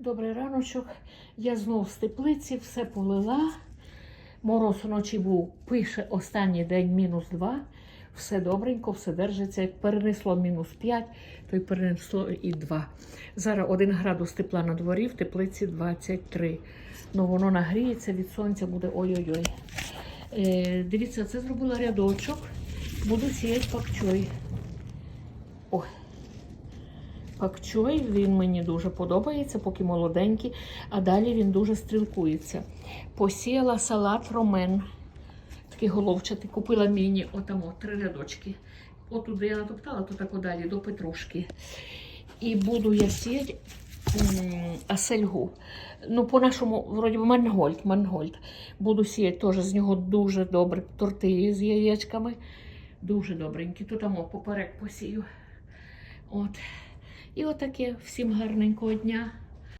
Добрий раночок. Я знов з теплиці, все полила. Мороз вночі був, пише останній день мінус 2. Все добренько, все держиться. Як перенесло мінус 5, то й перенесло і 2. Зараз 1 градус тепла на дворі, в теплиці 23. Ну воно нагріється від сонця, буде ой-ой-ой. Е, дивіться, це зробила рядочок. Буду сіяти пакчой. Ой. Пакчой, він мені дуже подобається, поки молоденький, а далі він дуже стрілкується. Посіяла салат ромен. Такий головчатий, купила міні, отамо, три рядочки. Отуди я натоптала, то так далі, до петрушки. І буду я сіяти асельгу. Ну, по-нашому, вроді мангольд, мангольд. Буду сіяти теж з нього дуже добре торти з яєчками. Дуже добренькі. Тут там поперек посію. От. І отаке. Всім гарненького дня.